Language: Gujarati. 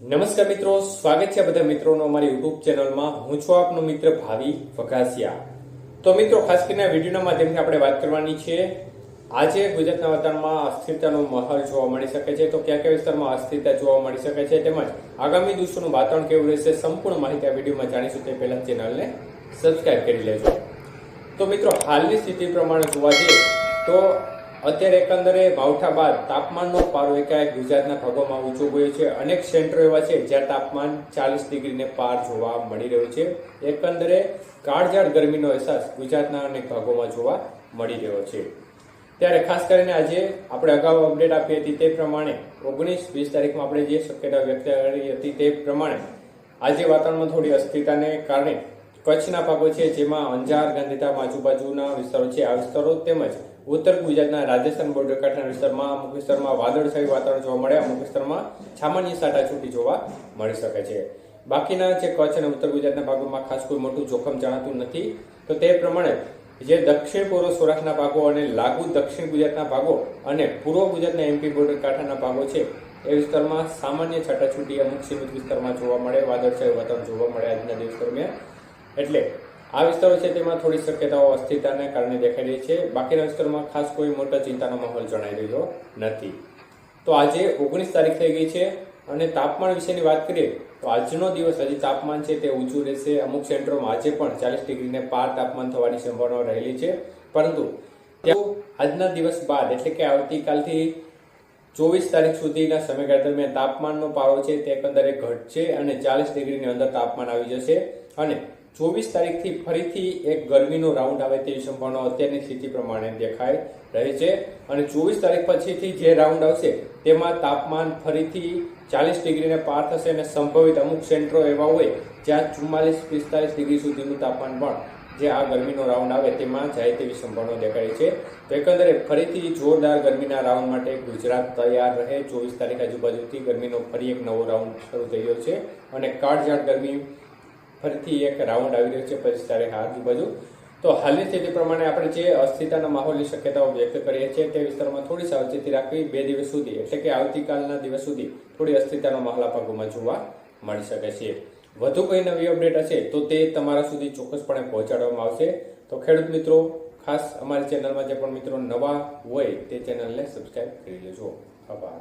નમસ્કાર મિત્રો, સ્વાગત છે બધા મિત્રોનો અમારી યુટ્યુબ ચેનલમાં. હું છું આપનો મિત્ર ભાવિ વઘાસિયા તો મિત્રો, ખાસ કરીને વિડીયોના માધ્યમથી આપણે વાત કરવાની છે. આજે ગુજરાતના વાતાવરણમાં અસ્થિરતાનો માહોલ જોવા મળી શકે છે. તો કયા કયા વિસ્તારમાં અસ્થિરતા જોવા મળી શકે છે તેમજ આગામી દિવસોનું વાતાવરણ કેવું રહેશે સંપૂર્ણ માહિતી આ વિડીયોમાં જાણીશું. તે પહેલા ચેનલને સબસ્ક્રાઇબ કરી લેજો. તો મિત્રો, હાલની સ્થિતિ પ્રમાણે જોવા જઈએ તો અત્યારે એકંદરે માવઠા બાદ તાપમાનનો પારો એકાએક ગુજરાતના ભાગોમાં ઊંચો ગયો છે. અનેક સેન્ટરો એવા છે જ્યાં તાપમાન ચાલીસ ડિગ્રીને પાર જોવા મળી રહ્યું છે. એકંદરે કાળઝાળ ગરમીનો અહેસાસ ગુજરાતના અનેક ભાગોમાં જોવા મળી રહ્યો છે. ત્યારે ખાસ કરીને આજે આપણે અગાઉ અપડેટ આપી હતી તે પ્રમાણે ઓગણીસ વીસ તારીખમાં આપણે જે શક્યતા વ્યક્ત કરી હતી તે પ્રમાણે આજે વાતાવરણમાં થોડી અસ્થિરતાને કારણે કચ્છના ભાગો છે જેમાં અંજાર ગાંધીધામ આજુબાજુના વિસ્તારો છે. આ વિસ્તારો તેમજ ઉત્તર ગુજરાતના રાજસ્થાન બોર્ડર કાંઠાના વિસ્તારમાં, અમુક વિસ્તારમાં વાદળછાયું વાતાવરણ જોવા મળે, અમુક વિસ્તારમાં સામાન્ય છાંટાછૂટી જોવા મળી શકે છે. બાકીના જે કચ્છ અને ઉત્તર ગુજરાતના ભાગોમાં ખાસ કોઈ મોટું જોખમ જણાતું નથી, તો તે પ્રમાણે જે દક્ષિણ પૂર્વ સૌરાષ્ટ્રના ભાગો અને લાગુ દક્ષિણ ગુજરાતના ભાગો અને પૂર્વ ગુજરાતના એમપી બોર્ડર કાંઠાના ભાગો છે, એ વિસ્તારમાં સામાન્ય છાંટાછૂટી અમુક સીમિત વિસ્તારમાં જોવા મળે વાદળછાયું વાતાવરણ જોવા મળે આજના દિવસ દરમિયાન. એટલે આ વિસ્તારો છે તેમાં થોડી શક્યતાઓ, અસ્થિરતાને કારણે દેખાઈ રહી છે. બાકીના વિસ્તારોમાં ખાસ કોઈ મોટા ચિંતાનો માહોલ જણાઈ રહ્યો નથી. તો આજે ઓગણીસ તારીખ થઈ ગઈ છે અને તાપમાન વિશેની વાત કરીએ, તો આજનો દિવસ હજી તાપમાન છે તે ઊંચું રહેશે. અમુક સેન્ટરોમાં આજે પણ ચાલીસ ડિગ્રીને પાર તાપમાન થવાની સંભાવના રહેલી છે. પરંતુ આજના દિવસ બાદ, એટલે કે આવતીકાલથી ચોવીસ તારીખ સુધીના સમયગાળા દરમિયાન તાપમાનનો પારો છે તે એકંદરે ઘટશે અને ચાલીસ ડિગ્રીની અંદર તાપમાન આવી જશે. અને ચોવીસ તારીખથી ફરીથી એક ગરમીનો રાઉન્ડ આવે તેવી સંભાવના અત્યારની સ્થિતિ પ્રમાણે દેખાઈ રહી છે. અને ચોવીસ તારીખ પછીથી જે રાઉન્ડ આવશે, તેમાં તાપમાન ફરીથી ચાલીસ ડિગ્રીને પાર થશે અને સંભવિત અમુક સેન્ટરો એવા હોય જ્યાં ચુમ્માલીસ પિસ્તાલીસ ડિગ્રી સુધીનું તાપમાન પણ જે આ ગરમીનો રાઉન્ડ આવે તેમાં જાય તેવી સંભાવના દેખાય છે. તો એકંદરે ફરીથી જોરદાર ગરમીના રાઉન્ડ માટે ગુજરાત તૈયાર રહે. ચોવીસ તારીખ આજુબાજુથી ગરમીનો ફરી એક નવો રાઉન્ડ શરૂ થઈ ગયો છે. અને કાળઝાળ ગરમી ફરીથી એક રાઉન્ડ આવી રહ્યો છે પચીસ તારીખ આજુબાજુ તો હાલની સ્થિતિ પ્રમાણે આપણે જે અસ્થિરતાના માહોલની શક્યતાઓ વ્યક્ત કરીએ છીએ તે વિસ્તારમાં થોડી સાવચેતી રાખવી બે દિવસ સુધી, એટલે કે આવતીકાલના દિવસ સુધી થોડી અસ્થિરતાનો માહોલ ભાગોમાં જોવા મળી શકે છે. વધુ કોઈ નવી અપડેટ હશે તો તે તમારા સુધી ચોક્કસપણે પહોંચાડવામાં આવશે. તો ખેડૂત મિત્રો, ખાસ અમારી ચેનલમાં જે પણ મિત્રો નવા હોય તે ચેનલને સબસ્ક્રાઈબ કરી લેજો. આભાર.